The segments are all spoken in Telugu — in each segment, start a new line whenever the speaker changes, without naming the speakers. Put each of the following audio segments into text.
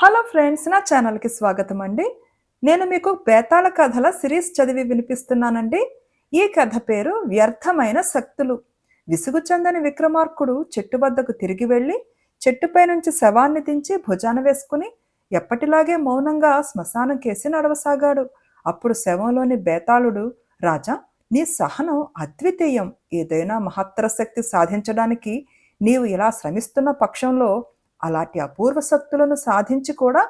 హలో ఫ్రెండ్స్ నా ఛానల్కి స్వాగతం అండి. నేను మీకు బేతాళ కథల సిరీస్ చదివి వినిపిస్తున్నానండి. ఈ కథ పేరు వ్యర్థమైన శక్తులు. విసుగు చెందని విక్రమార్కుడు చెట్టు వద్దకు తిరిగి వెళ్ళి చెట్టుపై నుంచి శవాన్ని దించి భుజాన వేసుకుని ఎప్పటిలాగే మౌనంగా శ్మశానం కేసి నడవసాగాడు. అప్పుడు శవంలోని బేతాళుడు రాజా నీ సహనం అద్వితీయం. ఏదైనా మహత్తర శక్తి సాధించడానికి నీవు ఇలా శ్రమిస్తున్న పక్షంలో అలాంటి అపూర్వ శక్తులను సాధించి కూడా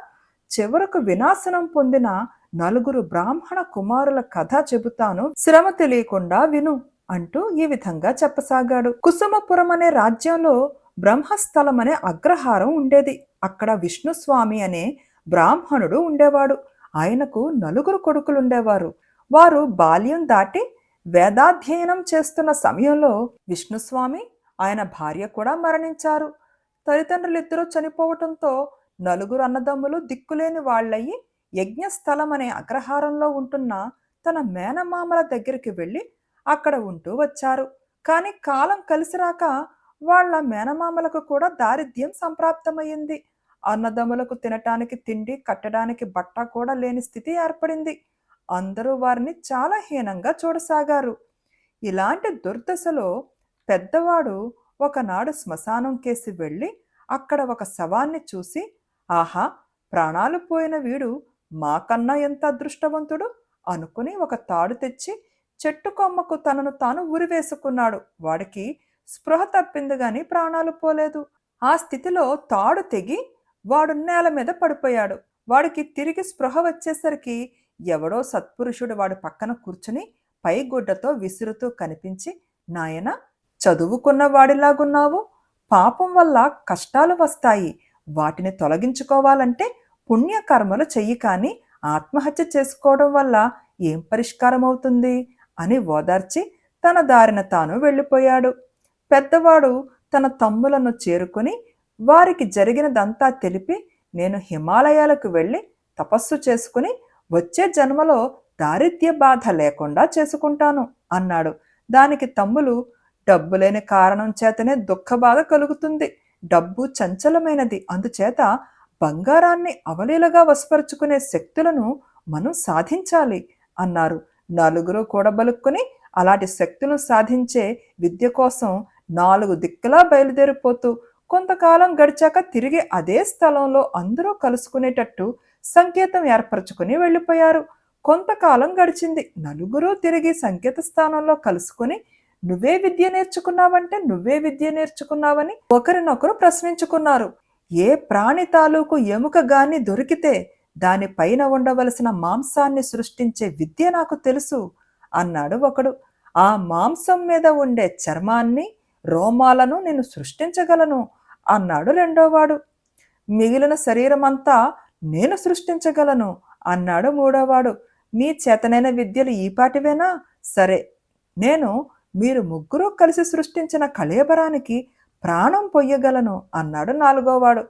చివరకు వినాశనం పొందిన నలుగురు బ్రాహ్మణ కుమారుల కథ చెబుతాను. శ్రమ తెలియకుండా విను అంటూ ఈ విధంగా చెప్పసాగాడు. కుసుమపురం అనే రాజ్యంలో బ్రహ్మస్థలం అనే అగ్రహారం ఉండేది. అక్కడ విష్ణుస్వామి అనే బ్రాహ్మణుడు ఉండేవాడు. ఆయనకు నలుగురు కొడుకులుండేవారు. వారు బాల్యం దాటి వేదాధ్యయనం చేస్తున్న సమయంలో విష్ణుస్వామి ఆయన భార్య కూడా మరణించారు. తల్లిదండ్రులిద్దరూ చనిపోవటంతో నలుగురు అన్నదమ్ములు దిక్కులేని వాళ్ళయి యజ్ఞస్థలం అనే అగ్రహారంలో ఉంటున్న తన మేనమామల దగ్గరికి వెళ్ళి అక్కడ ఉంటూ వచ్చారు. కానీ కాలం కలిసి రాక వాళ్ళ మేనమామలకు కూడా దారిద్ర్యం సంప్రాప్తమైంది అన్నదమ్ములకు తినటానికి తిండి కట్టడానికి బట్ట కూడా లేని స్థితి ఏర్పడింది. అందరూ వారిని చాలా హీనంగా చూడసాగారు. ఇలాంటి దుర్దశలో పెద్దవాడు ఒకనాడు శ్మశానం కేసి వెళ్ళి అక్కడ ఒక శవాన్ని చూసి ఆహా ప్రాణాలు పోయిన వీడు మాకన్నా ఎంత అదృష్టవంతుడు? అనుకుని ఒక తాడు తెచ్చి చెట్టు కొమ్మకు తనను తాను ఉరివేసుకున్నాడు. వాడికి స్పృహ తప్పింది గాని ప్రాణాలు పోలేదు. ఆ స్థితిలో తాడు తెగి వాడు నేల మీద పడిపోయాడు. వాడికి తిరిగి స్పృహ వచ్చేసరికి ఎవడో సత్పురుషుడు వాడి పక్కన కూర్చుని పైగుడ్డతో విసురుతూ కనిపించి నాయన చదువుకున్న వాడిలాగున్నావు? పాపం వల్ల కష్టాలు వస్తాయి. వాటిని తొలగించుకోవాలంటే పుణ్యకర్మలు చెయ్యి కానీ ఆత్మహత్య చేసుకోవడం వల్ల ఏం పరిష్కారం అవుతుంది అని ఓదార్చి తన దారిన తాను వెళ్ళిపోయాడు. పెద్దవాడు తన తమ్ములను చేరుకుని వారికి జరిగినదంతా తెలిపి నేను హిమాలయాలకు వెళ్ళి తపస్సు చేసుకుని వచ్చే జన్మలో దారిద్ర్య బాధ లేకుండా చేసుకుంటాను అన్నాడు. దానికి తమ్ములు డబ్బు లేని కారణం చేతనే దుఃఖ బాధ కలుగుతుంది. డబ్బు చంచలమైనది. అందుచేత బంగారాన్ని అవలీలగా వశపరుచుకునే శక్తులను మనం సాధించాలి అన్నారు. నలుగురు కూడబలుక్కుని అలాంటి శక్తులను సాధించే విద్య కోసం నాలుగు దిక్కులా బయలుదేరిపోతూ కొంతకాలం గడిచాక తిరిగి అదే స్థలంలో అందరూ కలుసుకునేటట్టు సంకేతం ఏర్పరచుకుని వెళ్ళిపోయారు. కొంతకాలం గడిచింది. నలుగురు తిరిగి సంకేత స్థానంలో కలుసుకుని నువ్వే విద్య నేర్చుకున్నావంటే నువ్వే విద్య నేర్చుకున్నావని ఒకరినొకరు ప్రశ్నించుకున్నారు. ఏ ప్రాణి తాలూకు ఎముక గాని దొరికితే దానిపైన ఉండవలసిన మాంసాన్ని సృష్టించే విద్య నాకు తెలుసు అన్నాడు ఒకడు. ఆ మాంసం మీద ఉండే చర్మాన్ని రోమాలను నేను సృష్టించగలను అన్నాడు రెండోవాడు. మిగిలిన శరీరమంతా నేను సృష్టించగలను అన్నాడు మూడోవాడు. మీ చేతనైన విద్యలు ఈపాటివేనా సరే నేను మీరు ముగ్గురు కలిసి సృష్టించిన కళేబరానికి ప్రాణం పొయ్యగలను అన్నాడు నాలుగోవాడు.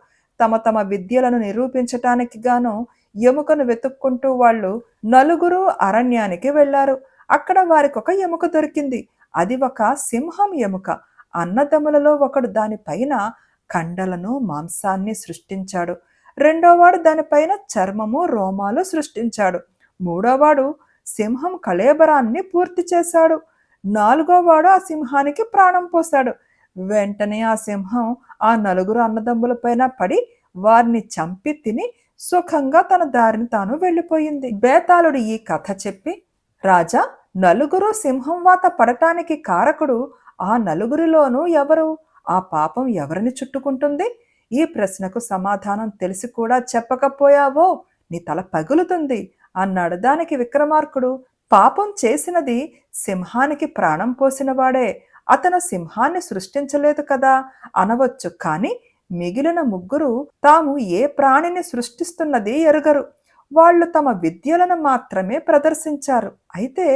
తమ తమ విద్యలను నిరూపించటానికి గాను ఎముకను వెతుక్కుంటూ వాళ్ళు నలుగురు అరణ్యానికి వెళ్ళారు. అక్కడ వారికి ఒక ఎముక దొరికింది. అది ఒక సింహం ఎముక. అన్నదమ్ములలో ఒకడు దానిపైన కండలను మాంసాన్ని సృష్టించాడు. రెండోవాడు దానిపైన చర్మము రోమాలు సృష్టించాడు. మూడోవాడు సింహం కళేబరాన్ని పూర్తి చేశాడు. నాలుగోవాడు ఆ సింహానికి ప్రాణం పోశాడు. వెంటనే ఆ సింహం ఆ నలుగురు అన్నదమ్ములపైన పడి వారిని చంపి తిని సుఖంగా తన దారిని తాను వెళ్ళిపోయింది. బేతాళుడు ఈ కథ చెప్పి రాజా నలుగురు సింహం వాత పడటానికి కారకుడు ఆ నలుగురిలోనూ ఎవరు? ఆ పాపం ఎవరిని చుట్టుకుంటుంది? ఈ ప్రశ్నకు సమాధానం తెలిసి కూడా చెప్పకపోయావో? నీ తల పగులుతుంది అన్నాడు దానికి విక్రమార్కుడు. పాపం చేసినది సింహానికి ప్రాణం పోసినవాడే అతను సింహాన్ని సృష్టించలేదు కదా? అనవచ్చు కానీ మిగిలిన ముగ్గురు తాము ఏ ప్రాణిని సృష్టిస్తున్నది ఎరుగరు. వాళ్ళు తమ విద్యలను మాత్రమే ప్రదర్శించారు. అయితే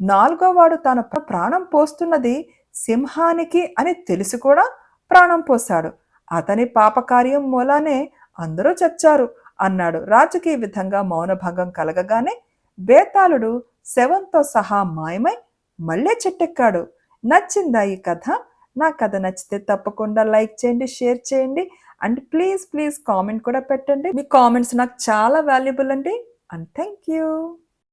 నాలుగో వాడు తన ప్రాణం పోస్తున్నది సింహానికి అని తెలిసి కూడా ప్రాణం పోశాడు. అతని పాపకార్యం మూలానే అందరూ చచ్చారు అన్నాడు. రాజుకి ఈ విధంగా మౌనభంగం కలగగానే బేతాళుడు శవంతో సహా మాయమై మళ్ళీ చెట్టెక్కాడు. నచ్చిందా ఈ కథ? నా కథ నచ్చితే తప్పకుండా లైక్ చేయండి షేర్ చేయండి. అండ్ ప్లీజ్ ప్లీజ్ కామెంట్ కూడా పెట్టండి. మీ కామెంట్స్ నాకు చాలా వాల్యుబుల్ అండి. And thank you.